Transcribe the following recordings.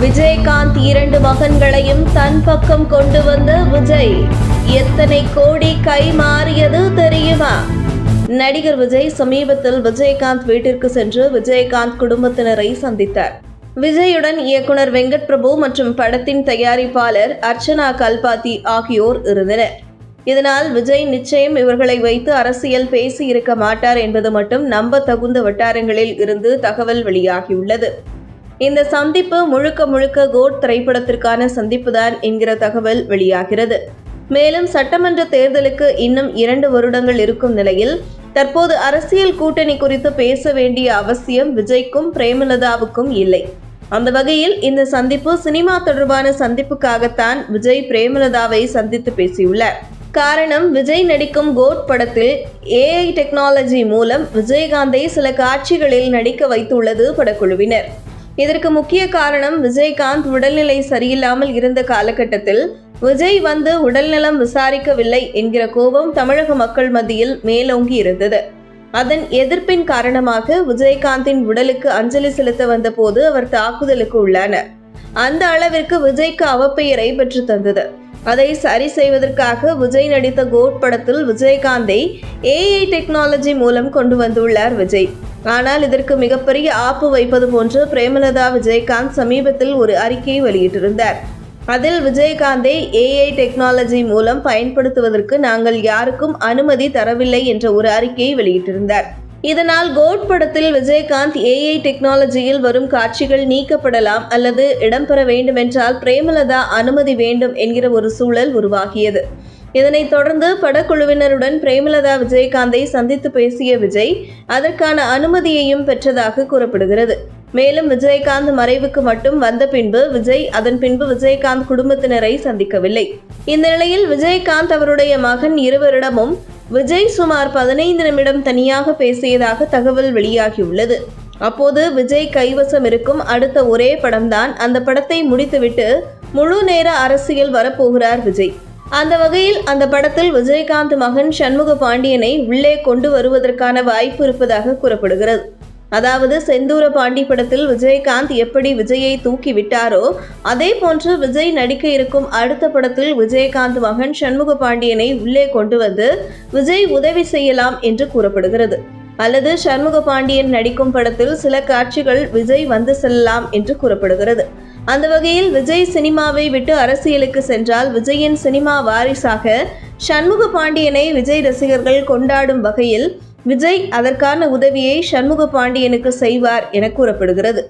விஜயகாந்த் இரண்டு மகன்களையும் தன் பக்கம் கொண்டு வந்த விஜய் எத்தனை கோடி கை மாறியது தெரியுமா? நடிகர் விஜய் சமீபத்தில் விஜயகாந்த் வீட்டிற்கு சென்று விஜயகாந்த் குடும்பத்தினரை சந்தித்தார். விஜயுடன் இயக்குனர் வெங்கட் பிரபு மற்றும் படத்தின் தயாரிப்பாளர் அர்ச்சனா கல்பாத்தி ஆகியோர் இருந்தனர். இதனால் விஜய் நிச்சயம் இவர்களை வைத்து அரசியல் பேசி இருக்க மாட்டார் என்பது மட்டும் நம்ப தகுந்த வட்டாரங்களில் இருந்து தகவல் வெளியாகியுள்ளது. இந்த சந்திப்பு முழுக்க முழுக்க கோட் திரைப்படத்திற்கான சந்திப்பு தான் என்கிற தகவல் வெளியாகிறது. மேலும் சட்டமன்ற தேர்தலுக்கு இன்னும் இரண்டு வருடங்கள் இருக்கும் நிலையில் தற்போது அரசியல் கூட்டணி குறித்து பேச வேண்டிய அவசியம் விஜய்க்கும் பிரேமலதாவுக்கும் இல்லை. அந்த வகையில் இந்த சந்திப்பு சினிமா தொடர்பான சந்திப்புக்காகத்தான் விஜய் பிரேமலதாவை சந்தித்து பேசியுள்ளார். காரணம் விஜய் நடிக்கும் கோட் படத்தில் ஏஐ டெக்னாலஜி மூலம் விஜயகாந்தை சில காட்சிகளில் நடிக்க வைத்துள்ளது படக்குழுவினர். இதற்கு முக்கிய காரணம் விஜயகாந்த் உடல்நிலை சரியில்லாமல் இருந்த காலகட்டத்தில் விஜய் வந்து உடல்நலம் விசாரிக்கவில்லை என்கிற கோபம் தமிழக மக்கள் மத்தியில் மேலோங்கி இருந்தது. அதன் எதிர்ப்பின் காரணமாக விஜயகாந்தின் உடலுக்கு அஞ்சலி செலுத்த வந்தபோது அவர் தாக்குதலுக்கு உள்ளானார். அந்த அளவிற்கு விஜய்க்கு அவப்பெயரை பெற்று தந்தது. அதை சரி செய்வதற்காக விஜய் நடித்த கோட் படத்தில் விஜயகாந்தை ஏஐ டெக்னாலஜி மூலம் கொண்டு வந்துள்ளார் விஜய். ஆனால் இதற்கு மிகப்பெரிய ஆப்பு வைப்பது போன்று பிரேமலதா விஜயகாந்த் சமீபத்தில் ஒரு அறிக்கையை வெளியிட்டிருந்தார். அதில் விஜயகாந்தை ஏஐ டெக்னாலஜி மூலம் பயன்படுத்துவதற்கு நாங்கள் யாருக்கும் அனுமதி தரவில்லை என்ற ஒரு அறிக்கையை வெளியிட்டிருந்தார். இதனால் கோட் படத்தில் விஜயகாந்த் ஏஐ டெக்னாலஜியில் வரும் காட்சிகள் நீக்கப்படலாம் அல்லது இடம்பெற வேண்டுமென்றால் பிரேமலதா அனுமதி வேண்டும் என்கிற ஒரு சூழல் உருவாகியது. இதனைத் தொடர்ந்து படக்குழுவினருடன் பிரேமலதா விஜயகாந்தை சந்தித்து பேசிய விஜய் அதற்கான அனுமதியையும் பெற்றதாக கூறப்படுகிறது. மேலும் விஜயகாந்த் மறைவுக்கு மட்டும் வந்த பின்பு விஜய் அதன் பின்பு விஜயகாந்த் குடும்பத்தினரை சந்திக்கவில்லை. இந்த நிலையில் விஜயகாந்த் அவருடைய மகன் இருவரிடமும் விஜய் சுமார் பதினைந்து நிமிடம் தனியாக பேசியதாக தகவல் வெளியாகியுள்ளது. அப்போது விஜய் கைவசம் இருக்கும் அடுத்த ஒரே படம்தான். அந்த படத்தை முடித்துவிட்டு முழு நேர அரசியல் வரப்போகிறார் விஜய். அந்த வகையில் அந்த படத்தில் விஜயகாந்த் மகன் சண்முக பாண்டியனை உள்ளே கொண்டு வருவதற்கான வாய்ப்பு இருப்பதாக கூறப்படுகிறது. அதாவது செந்தூர பாண்டி படத்தில் விஜயகாந்த் எப்படி விஜயை தூக்கி விட்டாரோ அதே போன்று விஜய் நடிக்க இருக்கும் அடுத்த படத்தில் விஜயகாந்த் மகன் சண்முக பாண்டியனை உள்ளே கொண்டு வந்து விஜய் உதவி செய்யலாம் என்று கூறப்படுகிறது. அல்லது சண்முக பாண்டியன் நடிக்கும் படத்தில் சில காட்சிகள் விஜய் வந்து செல்லலாம் என்று கூறப்படுகிறது. அந்த வகையில் விஜய் சினிமாவை விட்டு அரசியலுக்கு சென்றால் விஜயின் சினிமா வாரிசாக சண்முக பாண்டியனை விஜய் ரசிகர்கள் கொண்டாடும் வகையில் விஜய் அதற்கான உதவியை சண்முக பாண்டியனுக்கு செய்வார் என கூறப்படுகிறது.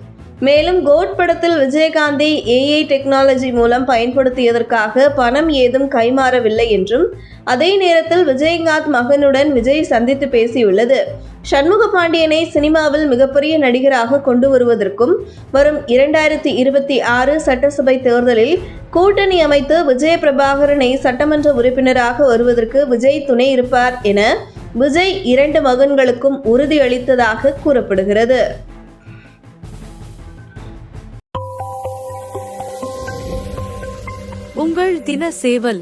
மேலும் கோட் படத்தில் விஜயகாந்தை ஏஐ டெக்னாலஜி மூலம் பயன்படுத்தியதற்காக பணம் ஏதும் கைமாறவில்லை என்றும் அதே நேரத்தில் விஜயகாந்த் மகனுடன் விஜய் சந்தித்து பேசியுள்ளது. சண்முக பாண்டியனை சினிமாவில் மிகப்பெரிய நடிகராக கொண்டு வருவதற்கும் வரும் இரண்டாயிரத்தி இருபத்தி ஆறு சட்டசபை தேர்தலில் கூட்டணி அமைத்து விஜய பிரபாகரனை சட்டமன்ற உறுப்பினராக வருவதற்கு விஜய் துணை இருப்பார் என விஜய் இரண்டு மகன்களுக்கும் உறுதியளித்ததாக கூறப்படுகிறது. உங்கள் தின சேவல்